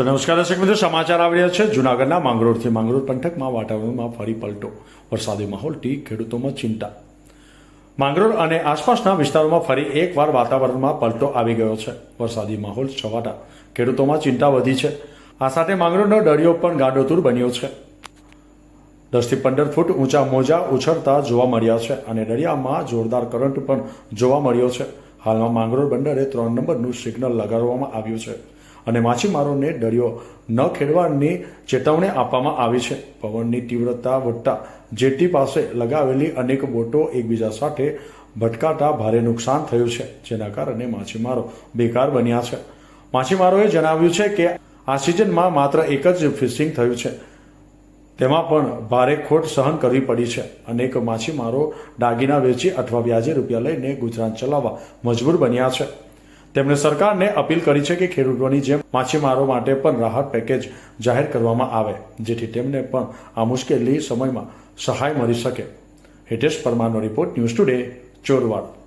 તો નમસ્કાર દર્શક મિત્રો, સમાચાર આવી છે. જુનાગઢના માંગરોળથી માંગરોળ પંથકમાં વાતાવરણમાં ફરી પલટો. વરસાદી માહોલથી ખેડૂતોમાં ચિંતા. માંગરોળ અને આસપાસના વિસ્તારોમાં ફરી એકવાર વાતાવરણમાં પલટો આવી ગયો છે. વરસાદી માહોલ છવાતા ખેડૂતોમાં ચિંતા વધી છે. આ સાથે માંગરોળનો દરિયો પણ ગાંડોતુર બન્યો છે. દસથી પંદર ફૂટ ઊંચા મોજા ઉછળતા જોવા મળ્યા છે અને દરિયામાં જોરદાર કરંટ પણ જોવા મળ્યો છે. હાલમાં માંગરોળ બંદરે ત્રણ નંબરનું સિગ્નલ લગાડવામાં આવ્યું છે. અને માછીમારોને દરિયો ન ખેડવાની ચેતવણી આપવામાં આવી છે. પવનની તીવ્રતા વધતા જેટી પાસે લગાવેલી અનેક બોટો એકબીજા સાથે ભટકાતા ભારે નુકસાન થયું છે, જેના કારણે માછીમારો બેકાર બન્યા છે. માછીમારોએ જણાવ્યું છે કે આ સિઝનમાં માત્ર એક જ ફિશિંગ થયું છે. તેમાં પણ ભારે ખોટ સહન કરવી પડી છે. અનેક માછીમારો દાગીના વેચી અથવા વ્યાજે રૂપિયા લઈને ગુજરાન ચલાવવા મજબૂર બન્યા છે. તેમણે સરકારને અપીલ કરી છે કે ખેડૂતોની જેમ માછીમારો માટે પણ રાહત પેકેજ જાહેર કરવામાં આવે, જેથી તેમને પણ આ મુશ્કેલી સમયમાં સહાય મળી શકે. હિતેશ પરમારનો રિપોર્ટ ન્યૂઝ ટુડે, ચોરવાડ.